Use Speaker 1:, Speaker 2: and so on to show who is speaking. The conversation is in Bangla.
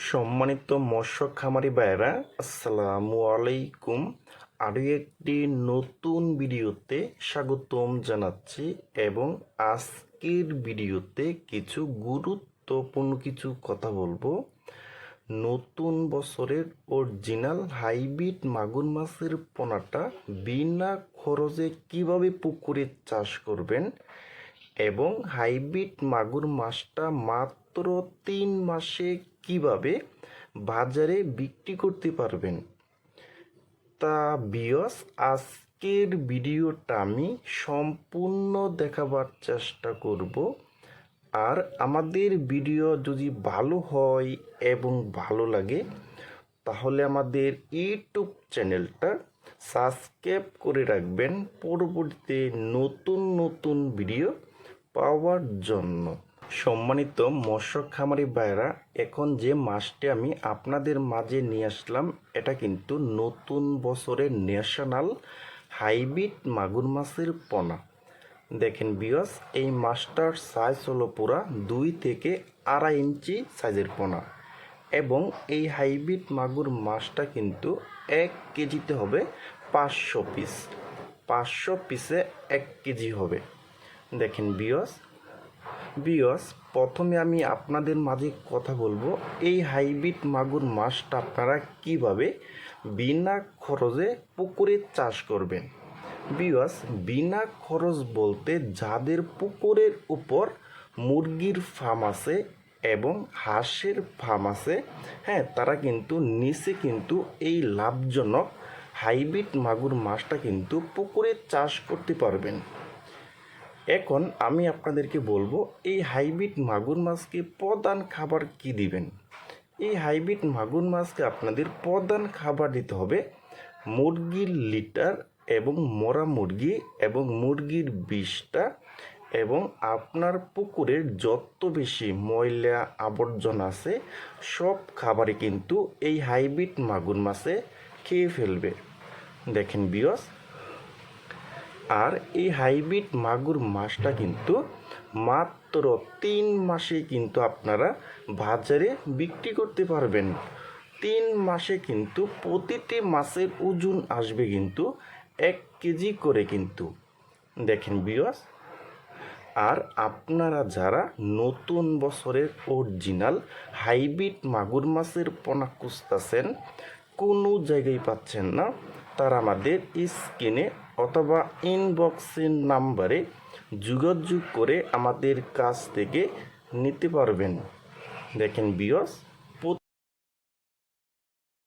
Speaker 1: সম্মানিত মৎস্য খামারি ভাইরা আসসালামু আলাইকুম। আরও একটি নতুন ভিডিওতে স্বাগতম জানাচ্ছি এবং আজকের ভিডিওতে কিছু গুরুত্বপূর্ণ কিছু কথা বলব। নতুন বছরের অরিজিনাল হাইব্রিড মাগুর মাছের পোনাটা বিনা খরচে কীভাবে পুকুরে চাষ করবেন এবং হাইব্রিড মাগুর মাছটা মাত্র তিন মাসে কীভাবে বাজারে বিক্রি করতে পারবেন? তা বিয়স আজকের ভিডিওটা আমি সম্পূর্ণ দেখাবার চেষ্টা করব। আর আমাদের ভিডিও যদি ভালো হয় এবং ভালো লাগে, তাহলে আমাদের ইউটিউব চ্যানেলটা সাবস্ক্রাইব করে রাখবেন। পরবর্তীতে নতুন নতুন ভিডিও পাওয়ার জন্য। সম্মানিত মৎস্য খামারি ভাইরা এখন যে মাছটি আমি আপনাদের মাঝে নিয়ে আসলাম, এটা কিন্তু নতুন বছরের ন্যাশনাল হাইব্রিড মাগুর মাছের পোনা। দেখেন বিয়স এই মাছটার সাইজ হলো পুরা দুই থেকে আড়াই ইঞ্চি সাইজের পোনা। এবং এই হাইব্রিড মাগুর মাছটা কিন্তু এক কেজিতে হবে পাঁচশো পিস পাঁচশো পিসে এক কেজি হবে। দেখেন বিয়স বিয়স প্রথমে আমি আপনাদের মাঝে কথা বলব, এই হাইব্রিড মাগুর মাছটা আপনারা কীভাবে বিনা খরচে পুকুরে চাষ করবেন? বিয়স বিনা খরচ বলতে যাদের পুকুরের উপর মুরগির ফার্ম আছে এবং হাঁসের ফার্ম আছে হ্যাঁ তারা কিন্তু নিচে কিন্তু এই লাভজনক হাইব্রিড মাগুর মাছটা কিন্তু পুকুরে চাষ করতে পারবেন। এখন আমি আপনাদেরকে বলব, এই হাইব্রিড মাগুর মাছকে প্রধান খাবার কি দিবেন? এই হাইব্রিড মাগুর মাছকে আপনাদের প্রধান খাবার দিতে হবে মুরগির লিটার এবং মরা মুরগি এবং মুরগির বিষটা এবং আপনার পুকুরের যত বেশি ময়লা আবর্জনা আছে, সব খাবারই কিন্তু এই হাইব্রিড মাগুর মাছে খেয়ে ফেলবে। দেখেন বিয়স আর এই হাইব্রিড মাগুর মাছটা কিন্তু মাত্র তিন মাসে কিন্তু আপনারা বাজারে বিক্রি করতে পারবেন। তিন মাসে কিন্তু প্রতিটি মাছের ওজন আসবে কিন্তু এক কেজি করে কিন্তু। দেখেন বিয়স আর আপনারা যারা নতুন বছরের অরিজিনাল হাইব্রিড মাগুর মাছের পোনা খুঁজতেছেন, কোনো জায়গায় পাচ্ছেন না। তারা আমাদের স্ক্রিনে অথবা ইনবক্সের নাম্বারে যোগাযোগ করে আমাদের কাছ থেকে নিতে পারবেন। দেখেন বিয়স